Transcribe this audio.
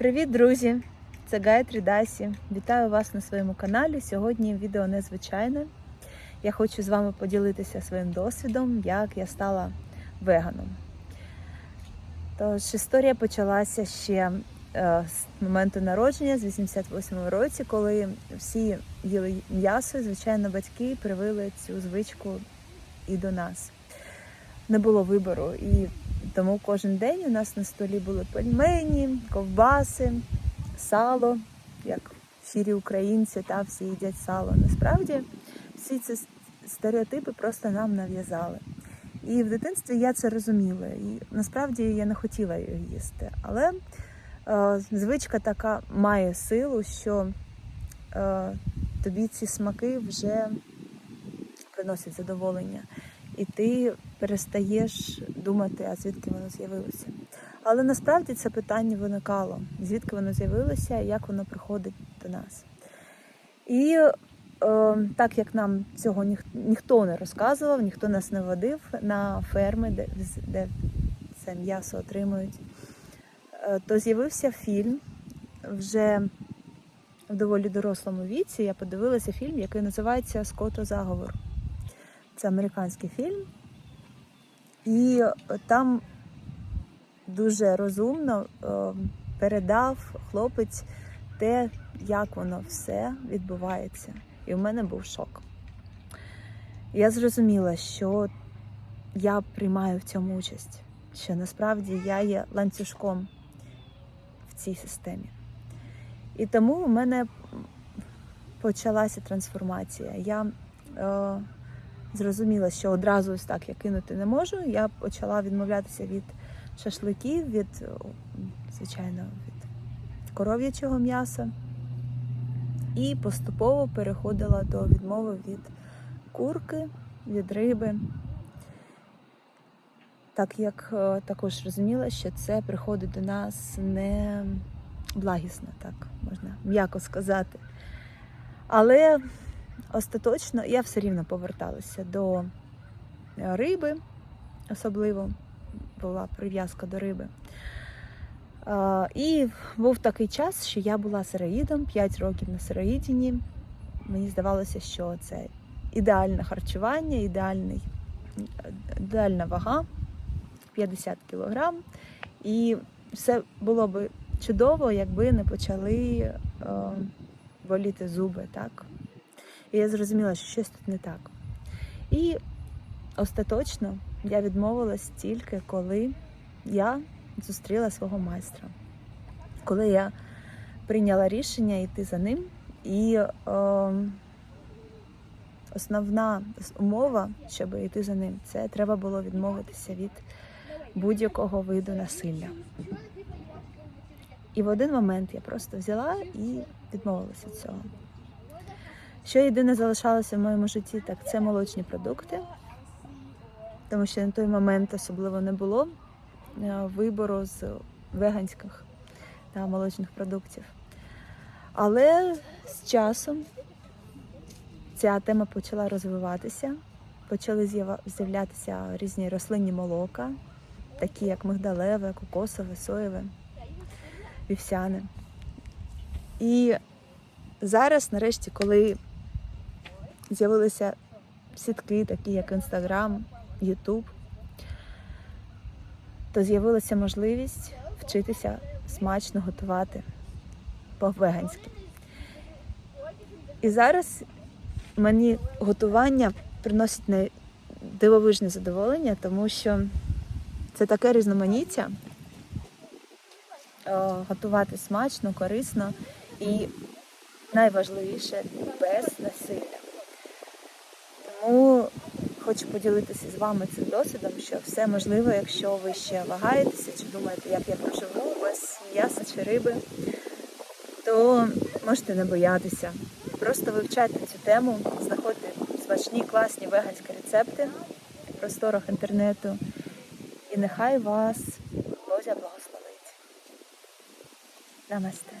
Привіт, друзі! Це Гай Трідасі. Вітаю вас на своєму каналі. Сьогодні відео незвичайне. Я хочу з вами поділитися своїм досвідом, як я стала веганом. Тож історія почалася ще е, з моменту народження, з 88-го році, коли всі їли м'ясо. Звичайно, батьки привили цю звичку і до нас. Не було вибору. І тому кожен день у нас на столі були пельмені, ковбаси, сало, як щирі українці, та всі їдять сало. Насправді всі ці стереотипи просто нам нав'язали. І в дитинстві я це розуміла. І насправді я не хотіла його їсти. Але е, звичка така має силу, що е, тобі ці смаки вже приносять задоволення. І ти перестаєш думати, а звідки воно з'явилося. Але насправді це питання виникало, звідки воно з'явилося, як воно приходить до нас. І е, так як нам цього ніх, ніхто не розказував, ніхто нас не водив на ферми, де, де це м'ясо отримують, е, то з'явився фільм вже в доволі дорослому віці. Я подивилася фільм, який називається Скотозаговор. Це американський фільм. І там дуже розумно е, передав хлопець те, як воно все відбувається. І в мене був шок. Я зрозуміла, що я приймаю в цьому участь, що насправді я є ланцюжком в цій системі. І тому у мене почалася трансформація. Я е, зрозуміла, що одразу ось так я кинути не можу. Я почала відмовлятися від шашликів, від, звичайно, від коров'ячого м'яса. І поступово переходила до відмови від курки, від риби. Так як також розуміла, що це приходить до нас не благісно, так можна м'яко сказати. Але остаточно я все рівно поверталася до риби, особливо була прив'язка до риби. І був такий час, що я була сироїдом, 5 років на сироїдіні. Мені здавалося, що це ідеальне харчування, ідеальний, ідеальна вага 50 кілограм. І все було б чудово, якби не почали е, боліти зуби. так. І я зрозуміла, що щось тут не так. І остаточно я відмовилась тільки, коли я зустріла свого майстра, коли я прийняла рішення йти за ним. І е, основна умова, щоб йти за ним, це треба було відмовитися від будь-якого виду насилля. І в один момент я просто взяла і відмовилася від цього. Що єдине залишалося в моєму житті, так це молочні продукти, тому що на той момент особливо не було е, вибору з веганських та молочних продуктів. Але з часом ця тема почала розвиватися, почали з'являтися різні рослинні молока, такі як мигдалеве, кокосове, соєве, вівсяне. І зараз, нарешті, коли з'явилися сітки, такі як Інстаграм, Ютуб, то з'явилася можливість вчитися смачно готувати по-веганськи. І зараз мені готування приносить не дивовижне задоволення, тому що це таке різноманіття готувати смачно, корисно і найважливіше без насилля. Хочу поділитися з вами цим досвідом, що все можливо, якщо ви ще вагаєтеся чи думаєте, як я проживу без м'яса чи риби, то можете не боятися. Просто вивчайте цю тему, знаходьте смачні, класні веганські рецепти в просторах інтернету. І нехай вас Божа благословить. Намасте.